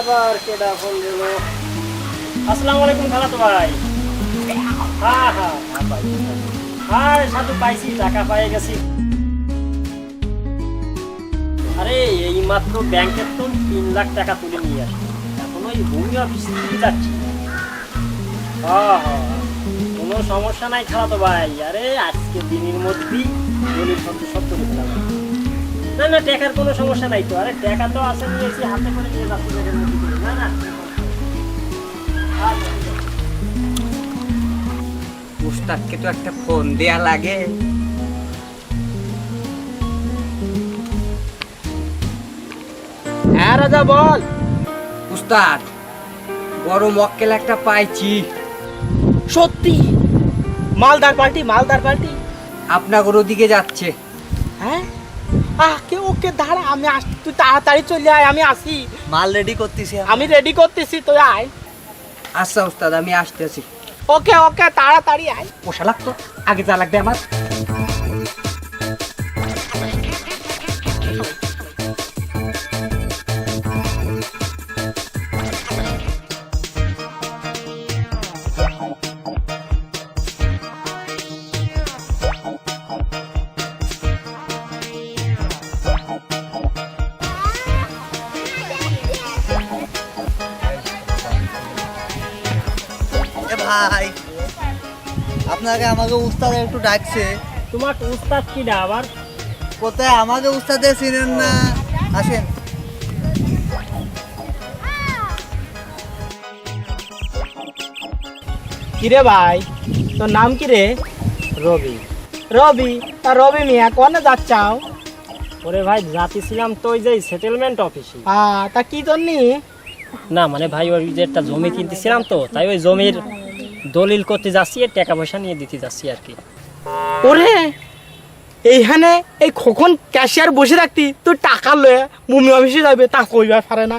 আবার কেডা ফোন দিল? আসসালামু আলাইকুম খালাতো ভাই হ্যাঁ হ্যাঁ হ্যাঁ পাইছি, টাকা পাই গেছি। আরে, এই মাত্র ব্যাংকের তো তিন লাখ টাকা তুলে নিয়ে আসি এখন ওই ভূমি অফিস যাচ্ছি। কোনো সমস্যা নাই খালাতো ভাই। আরে আজকে দিনের মধ্যেই দলিল সত্য সত্য করে না না টাকার কোনো সমস্যা নাই তো। আরে টাকা তো আছে নিয়েছি হাতে করে নিয়ে যাচ্ছি। না না। উস্তাদকে তো একটা ফোন দেয়া লাগে। হ্যাঁ রাজা বল। উস্তাদ বড় মক্কেল একটা পাইছি। সত্যি? মালদার পার্টি মালদার পার্টি আপনার ওদিকে যাচ্ছে। হ্যাঁ? আহ ওকে দাঁড়া আমি আস তুই তাড়াতাড়ি চলে আয় আমি আসি। মাল রেডি করতেছি আমি রেডি করতেছি তুই আয়। আচ্ছা ওস্তাদ আমি আসতেছি। ওকে ওকে তাড়াতাড়ি আয়। পোষা লাগতো আগে যা লাগবে আমার। আপনাকে আমাকে উস্তাদ একটু ডাকছে। তোমার উস্তাদ কি না আবার? কোথায়? আমাকে উস্তাদে চিনেন না। আসেন। কিরে ভাই তোর নাম কি রে? রবি। রবি? তা রবি মিয়া কোনে যাচ্ছাও? ওরে ভাই যাচ্ছিলাম তো ওই যে সেটেলমেন্ট অফিসে আহ তা কি জন্যি? না মানে ভাই ওই যে একটা জমি কিনতেছিলাম তো তাই ওই জমির দলিল করতে যাচ্ছি আর টাকা পয়সা নিয়ে দিতে যাচ্ছি আর কি। ওরে এইখানে এই খোকন ক্যাশিয়ার বসে রাখতি তুই টাকা লয়ে মুমি অফিসে যাবে তা কইবার পারে না?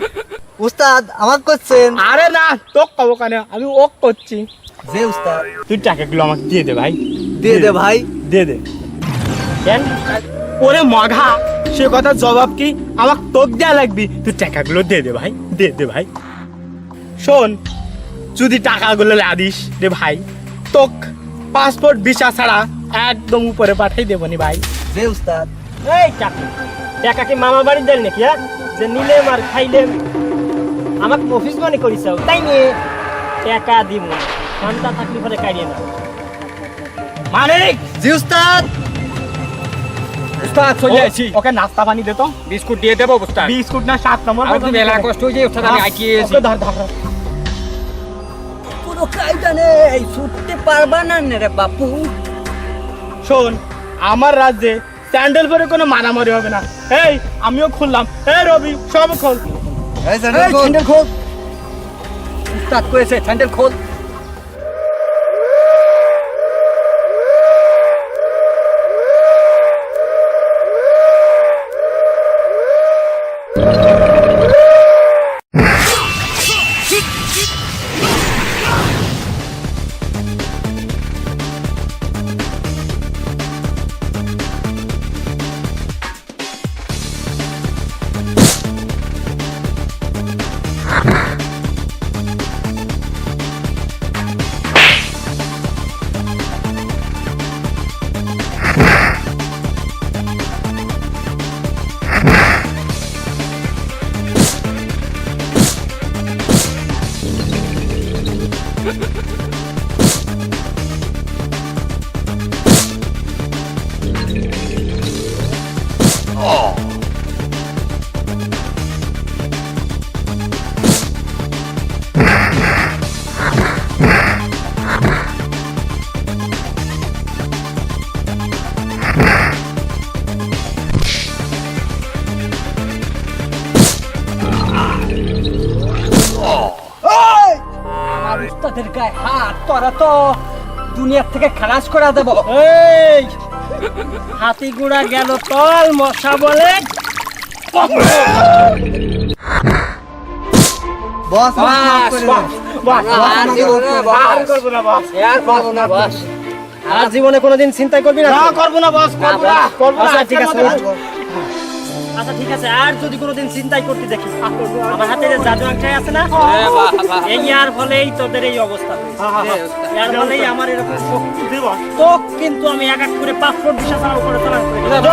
উস্তাদ আমাকে করছেন? আরে না তোক কব কেন? আমি ওক করছি। যে উস্তাদ। তুই টাকাগুলো আমাকে দিয়ে দে ভাই। দিয়ে দে ভাই। দিয়ে দে। কেন? ওরে মাঘা সে কথা জবাব কি? আমাকে তোক দেয়া লাগবি। তুই টাকাগুলো দিয়ে দে ভাই দিয়ে দে ভাই। শোন যদি টাকাগুলো লাদিস রে ভাই তোক পাসপোর্ট ভিসা ছাড়া একদম উপরে পাঠাই দেবনি ভাই। যে উস্তাদ। এই টাকা টাকা কি মামা বাড়ি দেন নাকি হ্যাঁ? যে নিলেম আর খাইলেম আমাকে অফিস মানে করিস তাই নিয়ে টাকা দিব ঘণ্টা থাকলে পরে কাড়িয়ে না মানিক! জি উস্তাদ। উস্তাদ চলে আছি ওকে নাস্তা পানি দে তো। বিস্কুট দিয়ে দেবো উস্তাদ। বিস্কুট না সাত নম্বর মেলা কষ্ট হয়েছে উস্তাদ আমি ধর ধর। কোনো কায়দা নেই ছুটতে পারবা না রে বাপু। শোন আমার রাজ্যে স্যান্ডেল পরে কোনো মারামারি হবে না। এই আমিও খুললাম। এই রবি সব খোল। এই স্যান্ডেল খোল। স্যান্ডেল খোল। উস্তাদ কয়েছে স্যান্ডেল খোল। আমার উস্তাদের গায়ে হাত তোরা তো দুনিয়ার থেকে খালাস করে দেবো। এই হাতি গুড়া গেল তল মশা বলে। বস আর জীবনে বাস। আর করব না বাস। আর পাবো না বাস। আর জীবনে কোনোদিন চিন্তা করবি না। না করব না বস করব না। করব না আচ্ছা, ঠিক আছে। আচ্ছা ঠিক আছে আর যদি কোনোদিন চিন্তাই করতে দেখি আমার হাতে যে জাদু আংটাই আছে না এই আর ফলেই তোদের এই অবস্থা। এর ফলেই আমার এরকম শক্তি। তো কিন্তু আমি এক এক করে পাঁচ ফুট বিশাল উপরে চালান করে দিলাম।